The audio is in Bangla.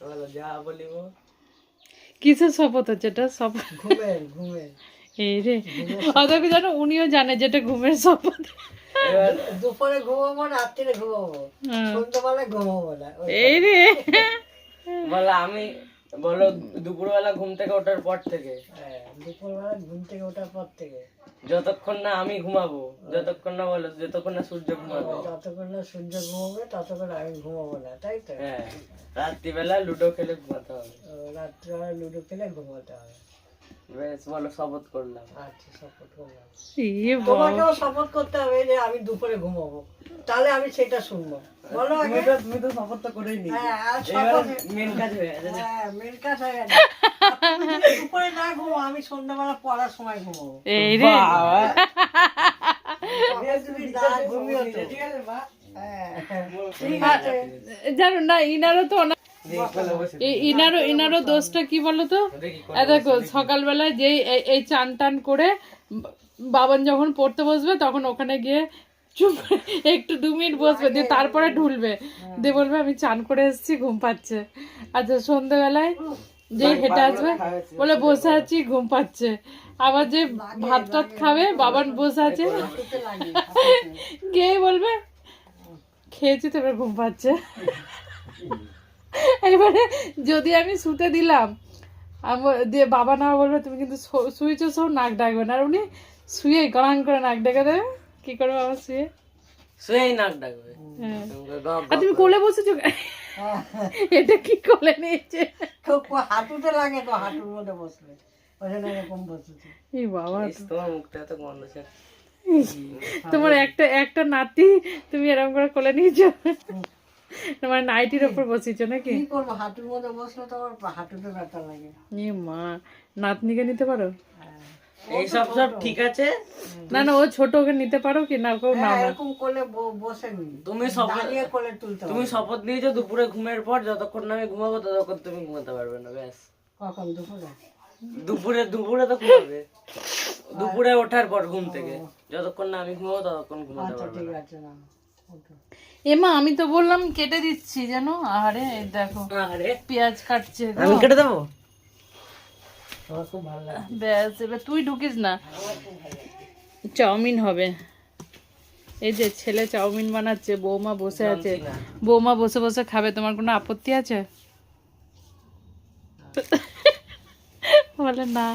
বলো যা বলিব। কিসের শপথ হচ্ছে এটা? শপথ এই রে অতকে জানো উনিও জানে যেটা ঘুমের শপথ। এবার দুপুরে ঘুমাবো রাত্রিরে ঘুমাবো। হ্যাঁ। সন্ধ্যাবেলায় ঘুমাবো না। এই রে। বলো আমি বলো দুপুরবেলা ঘুম থেকে ওঠার পর থেকে। হ্যাঁ, দুপুরবেলা ঘুম থেকে ওঠার পর থেকে। যতক্ষণ না আমি ঘুমাবো যতক্ষণ না বলো যতক্ষণ না সূর্য ঘুমাবে। যতক্ষণ না সূর্য ঘুমাবে ততক্ষণ আমি ঘুমাবো না তাই তো? হ্যাঁ রাত্রিবেলা লুডো খেলে ঘুমাতে হবে। রাত্রিবেলা লুডো খেলে ঘুমাতে হবে। শপথ করলাম। আচ্ছা সাপোর্ট করলাম। তোমাকেও সাপোর্ট করতে হবে যে আমি দুপুরে ঘুমাবো। তাহলে আমি সেটা শুনব। বলো তুমি তো করেই নি হ্যাঁ মেন কাজ হয়ে গেছে। হ্যাঁ মেন কাজ হয়ে গেছে। দুপুরে না ঘুমো আমি সন্ধ্যাবেলা পড়ার সময় ঘুমাবো। এই রে। হ্যাঁ। জানো না ইনারও তো ইনারও ইনারও দোষটা কি বলো তো এ দেখো সকালবেলায় যেই এই- এই চান টান করে বাবান যখন পড়তে বসবে তখন ওখানে গিয়ে চুপ করে একটু দু মিনিট বসবে দিয়ে তারপরে ঢুলবে। দিয়ে বলবে আমি চান করে এসেছি ঘুম পাচ্ছে। আচ্ছা সন্ধ্যেবেলায় যে হেঁটে আসবে বলে বসে আছি ঘুম পাচ্ছে। আবার যে ভাত টাত খাবে বাবান বসে আছে। গিয়ে বলবে খেয়েছি তো এবার ঘুম পাচ্ছে। এবারে যদি আমি শুতে দিলাম দিয়ে বাবা না বলবে তুমি কিন্তু শুয়েছো সব নাক ডাকবে না। আর উনি শুয়ে গড়ান করে নাক ডেকে দেবে। কি করবে বাবা শুয়ে? সেই নাক ডাকবে। হ্যাঁ। আর তুমি কোলে বসেছো? এটা কি কোলে নিয়েছে? হাঁটুতে লাগে তো হাঁটুর মধ্যে ছে তোমার একটা একটা নাতি তুমি এরকম করে কোলে নিয়েছো। তোমার নাইটির ওপর বসিয়েছো নাকি? কি করব হাঁটুর মধ্যে বসলে তো আমার হাঁটুতে ব্যথা লাগে। এ মা নাতনিকে নিতে পারো? হ্যাঁ। এইসব সব ঠিক আছে? না না ও ছোট ওকে নিতে পারো কি? না কেউ হ্যাঁ, না। এরকম করলে বসে তুমি শপথ কোলে তুলতে তুমি শপথ নিয়েছো দুপুরে ঘুমের পর যতক্ষণ না আমি ঘুমাবো ততক্ষণ তুমি ঘুমাতে পারবে না ব্যাস। কখন দুপুরে? দুপুরে দুপুরে তো ঘুমাবে। দুপুরে ওঠার পর ঘুম থেকে। যতক্ষণ না আমি ঘুমাবো ততক্ষণ ঘুমাতে আচ্ছা পারবে ঠিক না আছে না। এমা আমি তো বললাম কেটে দিচ্ছি জানো? আরে দেখো আরে পেঁয়াজ কাটছে আমি কেটে দেবো? ব্যাস এবার তুই ঢুকিস না। চাউমিন হবে। এই যে ছেলে চাউমিন বানাচ্ছে বৌমা বসে আছে। বৌমা বসে বসে খাবে তোমার কোনো আপত্তি আছে? বলে না।